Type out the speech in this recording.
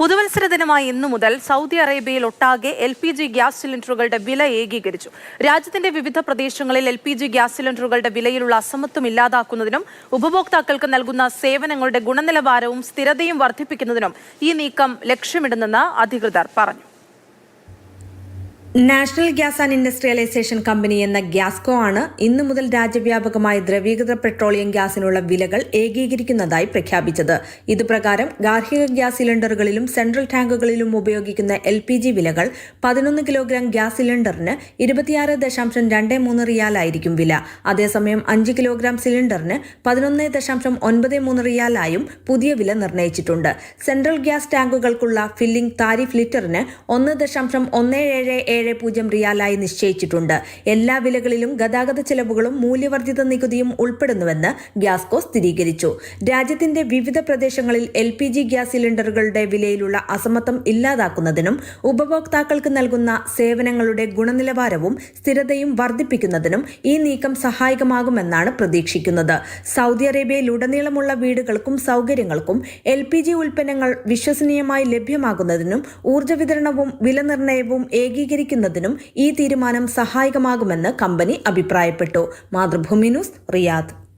പുതുവത്സര ദിനമായി ഇന്നു മുതൽ സൗദി അറേബ്യയിൽ ഒട്ടാകെ എൽ പി ജി ഗ്യാസ് സിലിണ്ടറുകളുടെ വില ഏകീകരിച്ചു. രാജ്യത്തിന്റെ വിവിധ പ്രദേശങ്ങളിൽ എൽ പി ജി ഗ്യാസ് സിലിണ്ടറുകളുടെ വിലയിലുള്ള അസമത്വം ഇല്ലാതാക്കുന്നതിനും ഉപഭോക്താക്കൾക്ക് നൽകുന്ന സേവനങ്ങളുടെ ഗുണനിലവാരവും സ്ഥിരതയും വർദ്ധിപ്പിക്കുന്നതിനും ഈ നീക്കം ലക്ഷ്യമിടുന്നെന്ന് അധികൃതർ പറഞ്ഞു. National gas and industrialisation company എന്ന ഗ്യാസ്കോ ആണ് ഇന്നു മുതൽ രാജ്യവ്യാപകമായി ദ്രവീകൃത പെട്രോളിയം ഗ്യാസിനുള്ള വിലകൾ ഏകീകരിക്കുന്നതായി പ്രഖ്യാപിച്ചത്. ഇതുപ്രകാരം ഗാർഹിക ഗ്യാസ് സിലിണ്ടറുകളിലും സെൻട്രൽ ടാങ്കുകളിലും ഉപയോഗിക്കുന്ന എൽ പി ജി വിലകൾ പതിനൊന്ന് കിലോഗ്രാം ഗ്യാസ് സിലിണ്ടറിന് ഇരുപത്തിയാറ് ദശാംശം രണ്ട് മൂന്ന് റിയാലായിരിക്കും വില. അതേസമയം അഞ്ച് കിലോഗ്രാം സിലിണ്ടറിന് പതിനൊന്ന് ദശാംശം ഒൻപത് മൂന്ന് റിയാലായും പുതിയ വില നിർണയിച്ചിട്ടുണ്ട്. സെൻട്രൽ ഗ്യാസ് ടാങ്കുകൾക്കുള്ള ഫില്ലിംഗ് താരിഫ് ലിറ്ററിന് ഒന്ന് ദശാംശം ഒന്ന് ഏഴ് ഏഴ് പൂജ്യം റിയാലായി നിശ്ചയിച്ചിട്ടുണ്ട്. എല്ലാ വിലകളിലും ഗതാഗത ചെലവുകളും മൂല്യവർദ്ധിത നികുതിയും ഉൾപ്പെടുന്നുവെന്ന് ഗ്യാസ്കോ സ്ഥിരീകരിച്ചു. രാജ്യത്തിന്റെ വിവിധ പ്രദേശങ്ങളിൽ എൽ പി ജി ഗ്യാസ് സിലിണ്ടറുകളുടെ വിലയിലുള്ള അസമത്വം ഇല്ലാതാക്കുന്നതിനും ഉപഭോക്താക്കൾക്ക് നൽകുന്ന സേവനങ്ങളുടെ ഗുണനിലവാരവും സ്ഥിരതയും വർദ്ധിപ്പിക്കുന്നതിനും ഈ നീക്കം സഹായകമാകുമെന്നാണ് പ്രതീക്ഷിക്കുന്നത്. സൗദി അറേബ്യയിലുടനീളമുള്ള വീടുകൾക്കും സൗകര്യങ്ങൾക്കും എൽ പി ജി ഉൽപ്പന്നങ്ങൾ വിശ്വസനീയമായി ലഭ്യമാകുന്നതിനും ഊർജ വിതരണവും വിലനിർണയവും ഏകീകരിക്കുന്നതിനും ഈ തീരുമാനം സഹായകമാകുമെന്ന് കമ്പനി അഭിപ്രായപ്പെട്ടു. Mathrubhumi news Riyadh.